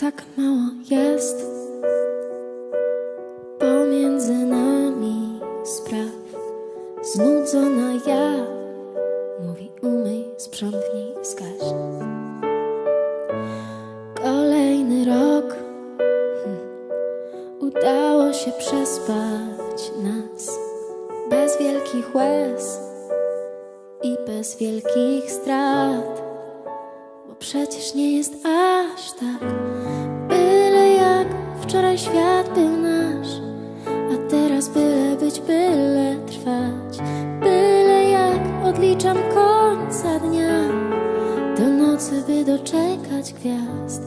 tak mało jest pomiędzy nami spraw. Znudzona ja mówi umyj, sprzątnij, zgaś. Kolejny rok hmm, udało się przespać nas bez wielkich łez i bez wielkich strat, bo przecież nie jest ani świat był nasz A teraz byle być, byle trwać. Byle jak odliczam końca dnia Do nocy, by doczekać gwiazd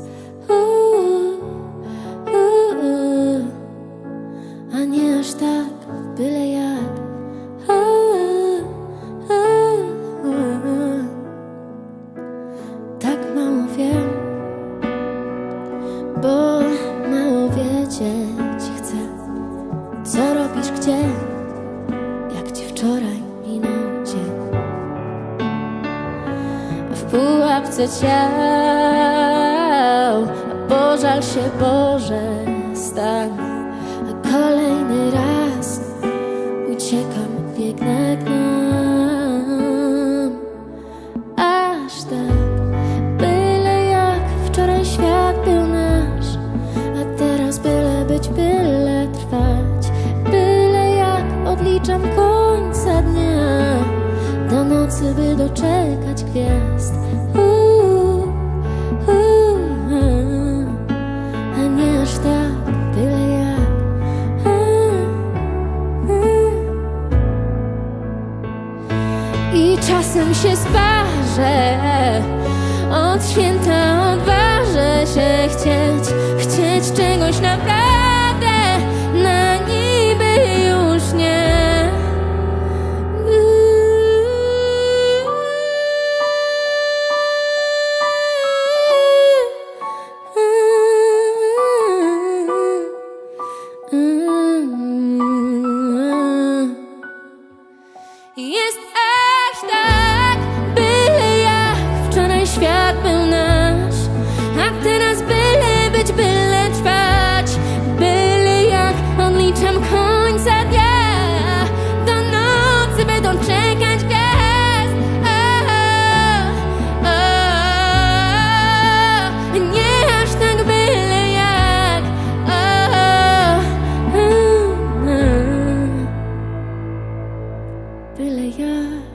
Co robisz gdzie? Jak ci wczoraj minął dzień? W pułapce ciał, a pożal się Boże stan, a kolejny raz uciekam, biegnę k odliczam końca dnia do nocy, by doczekać gwiazd. A nie aż tak, byle jak. I czasem się sparzę, od święta odważę się chcieć, chcieć czegoś naprawdę, świat był nasz, a teraz byle być, byle trwać, byle jak odliczam końca dnia, do nocy by doczekać gwiazd. O, o, o, nie aż tak byle jak. O, o, o. Byle jak